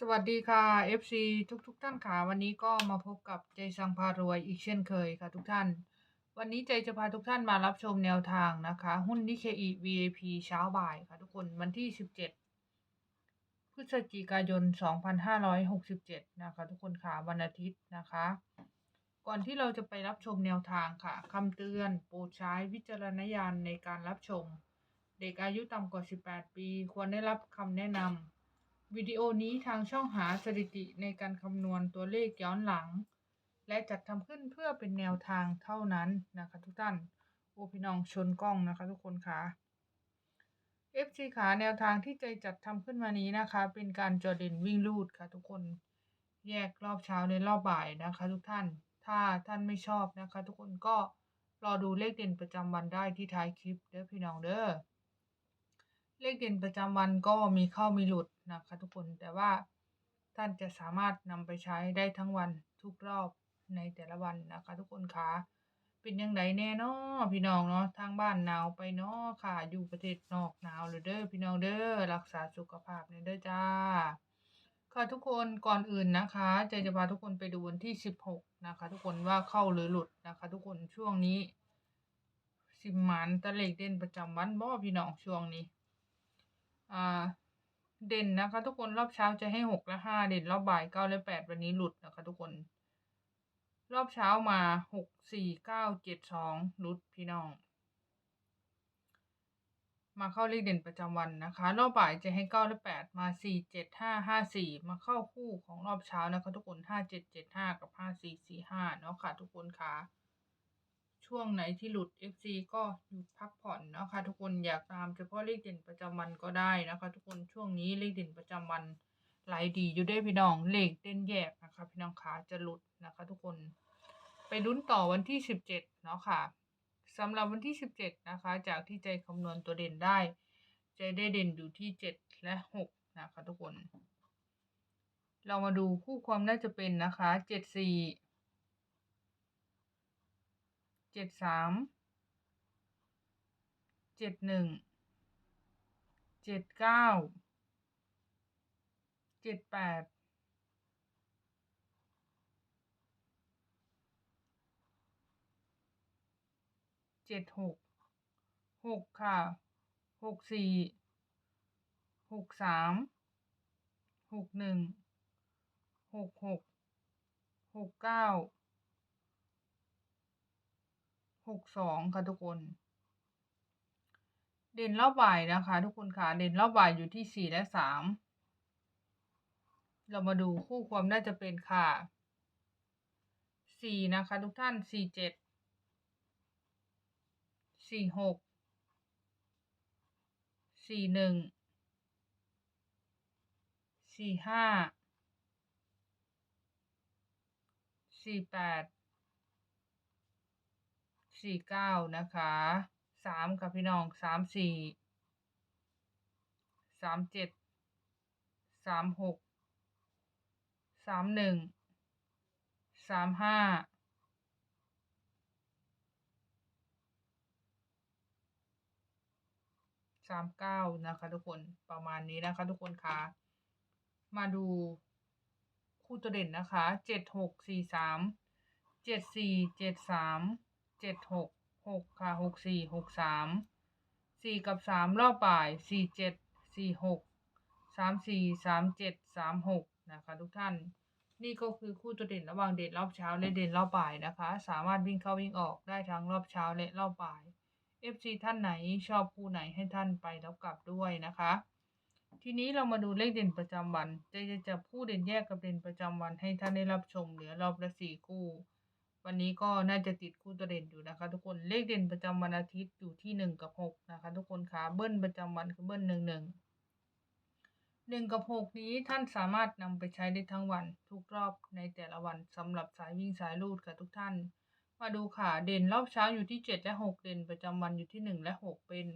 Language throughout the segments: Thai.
สวัสดีค่ะ FC ทุกทุกๆท่านค่ะ วันนี้ก็มาพบกับใจสังพารวยอีกเช่นเคยค่ะทุกท่าน วันนี้ใจจะพาทุกท่านมารับชมแนวทางนะคะ หุ้นนิเคอี VIP เช้าบ่ายค่ะทุกคนวันที่ 17 พฤศจิกายน 2567 นะคะ ทุกคนค่ะวันอาทิตย์นะคะ ก่อนที่เราจะไปรับชมแนวทางค่ะคำเตือนโปรดใช้วิจารณญาณในการรับชม เด็กอายุต่ำกว่า 18 ปี ควรได้รับคำแนะนำ วิดีโอนี้ทางช่องหาสถิติในการคำนวณตัวเลขย้อนหลัง และจัดทำขึ้นเพื่อเป็นแนวทางเท่านั้นนะคะทุกท่าน โอพี่น้องชนกล้องนะคะทุกคนค่ะ FC ขาแนวทางที่ใจจัดทำขึ้นมานี้นะคะ เป็นการจอเด่นวิ่งลูดค่ะทุกคน แยกรอบเช้าในรอบบ่ายนะคะ ทุกท่าน ถ้าท่านไม่ชอบนะคะ ทุกคนก็รอดูเลขเด่นประจำวันได้ที่ท้ายคลิปเด้อพี่น้องเด้อ เลขเด่นประจำวันก็มีเข้ามีหลุดนะคะทุกคนแต่ว่าท่านจะสามารถนำไปใช้ได้ทั้งวันทุกรอบในแต่ละวันนะคะ ทุกคนคะเป็นยังไงแน่นาะพี่น้องเนาะทางบ้านหนาวไปเนาะค่ะ อยู่ประเทศนอกหนาวเลยเด้อพี่น้องเด้อรักษาสุขภาพเนี่ยเด้อจ้า ค่ะทุกคนก่อนอื่นนะคะใจจะพาทุกคนไปดูวันที่16นะคะ ทุกคนว่าเข้าหรือหลุดนะคะ ทุกคนช่วงนี้ สิมหมันตะเลกเด่นประจำวันบ่พี่น้องช่วงนี้ อ่า เด่นนะคะ ทุกคนรอบเช้าจะให้หกและห้าเด่นรอบบ่ายเก้าและแปดวันนี้หลุดนะคะ ทุกคน รอบเช้ามาหกสี่เก้าเจ็ดสองหลุดพี่น้อง มาเข้าเลขเด่นประจำวันนะคะ รอบบ่ายจะให้เก้าและแปดมาสี่เจ็ดห้าห้าสี่มาเข้าคู่ของรอบเช้านะคะ ทุกคนห้าเจ็ดเจ็ดห้ากับห้าสี่สี่ห้าเนาะค่ะ ทุกคนค่ะ ช่วงไหนที่หลุด FC ก็หยุดพักผ่อนนะคะ ทุกคนอยากตามเฉพาะเลขเด่นประจำวันก็ได้นะคะ ทุกคนช่วงนี้เลขเด่นประจำวันไหลดีอยู่ได้พี่น้องเลขเด่นแยกนะคะ พี่น้องขาจะหลุดนะคะ ทุกคนไปลุ้นต่อวันที่สิบเจ็ดเนาะค่ะสำหรับวันที่สิบเจ็ดนะคะ จากที่ใจคำนวณตัวเด่นได้ ใจได้เด่นอยู่ที่เจ็ดและหกนะคะ ทุกคน เรามาดูคู่ความน่าจะเป็นนะคะเจ็ดสี่ เจ็ดสามเจ็ดหนึ่งเจ็ดเก้าเจ็ดแปดเจ็ดหกหกค่ะหกสี่หกสามหกหนึ่งหกหกหกเก้า หกสองค่ะทุกคน เด่นรอบบ่ายนะคะ ทุกคนค่ะเด่นรอบบ่ายอยู่ที่สี่และสามเรามาดูคู่ความน่าจะเป็นค่ะสี่นะคะ ทุกท่านสี่เจ็ดสี่หกสี่หนึ่งสี่ห้าสี่แปด สี่เก้านะคะสามค่ะพี่น้องสามสี่สามเจ็ดสามหกสามหนึ่งสามห้าสามเก้านะคะทุกคนประมาณนี้นะคะทุกคนคะมาดูคู่ตัวเด่นนะคะเจ็ดหกสี่สามเจ็ดสี่เจ็ดสาม เจ็ดหกหกค่ะหกสี่หกสามสี่กับสามรอบบ่ายสี่เจ็ดสี่หกสามสี่สามเจ็ดสามหกนะคะทุกท่าน นี่ก็คือคู่ตัวเด่นระหว่างเด่นรอบเช้าและเด่นรอบบ่ายนะคะ สามารถวิ่งเข้าวิ่งออกได้ทั้งรอบเช้าและรอบบ่าย FC ท่านไหนชอบคู่ไหนให้ท่านไปแล้วกลับด้วยนะคะ ทีนี้เรามาดูเลขเด่นประจำวัน จะจะจับคู่เด่นแยกกับเด่นประจำวันให้ท่านได้รับชมเหลือรอบละสี่คู่ วันนี้ก็น่าจะติดคู่ตัวเด่นอยู่นะคะ ทุกคนเลขเด่นประจำวันอาทิตย์อยู่ที่หนึ่งกับหกนะคะ ทุกคนคะเบิ้ลประจำวันคือเบิ้ลหนึ่งหนึ่งหนึ่งกับหกนี้ท่านสามารถนำไปใช้ได้ทั้งวันทุกรอบในแต่ละวันสำหรับสายวิ่งสายลูดค่ะทุกท่าน มาดูค่ะเด่นรอบเช้าอยู่ที่เจ็ดและหกเด่นประจำวันอยู่ที่หนึ่งและหกเป็น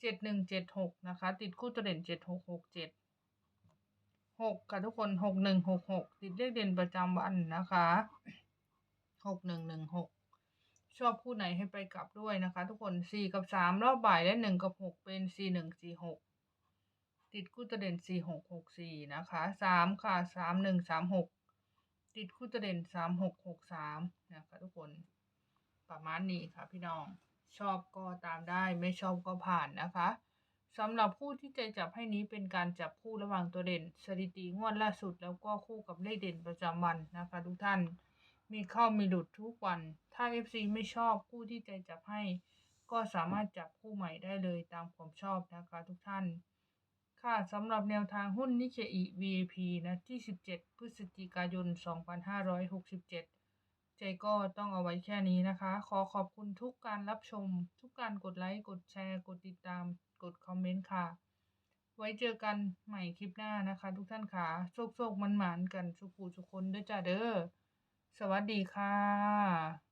เจ็ดหนึ่งเจ็ดหกนะคะ ติดคู่ตัวเด่นเจ็ดหกหกเจ็ดหกค่ะทุกคนหกหนึ่งหกหกติดเลขเด่นประจำวันนะคะ หกหนึ่งหนึ่งหกชอบคู่ไหนให้ไปกลับด้วยนะคะ ทุกคนสี่กับสามรอบบ่ายและหนึ่งกับหกเป็นสี่หนึ่งสี่หกติดคู่ตัวเด่นสี่หกหกสี่นะคะสามค่ะสามหนึ่งสามหกติดคู่ตัวเด่นสามหกหกสามนะคะทุกคนประมาณนี้ค่ะพี่น้องชอบก็ตามได้ไม่ชอบก็ผ่านนะคะสำหรับคู่ที่ใจจับให้นี้เป็นการจับคู่ระหว่างตัวเด่น สถิติงวดล่าสุดแล้วก็คู่กับเลขเด่นประจำวันนะคะ ทุกท่าน มีเข้ามีหลุดทุกวัน ถ้า FC ไม่ชอบคู่ที่ใจจับให้ ก็สามารถจับคู่ใหม่ได้เลยตามความชอบนะคะทุกท่าน ค่ะสำหรับแนวทางหุ้นนิเคอิ VIP นะที่ 17 พฤศจิกายน 2567 ใจก็ต้องเอาไว้แค่นี้นะคะ ขอขอบคุณทุกการรับชม ทุกการกดไลค์ กดแชร์ กดติดตาม กดคอมเมนต์ค่ะ ไว้เจอกันใหม่คลิปหน้านะคะ ทุกท่านค่ะโชคโชคมันหมานกันสุขูสุคนด้วยจ้าเด้อ สวัสดีค่ะ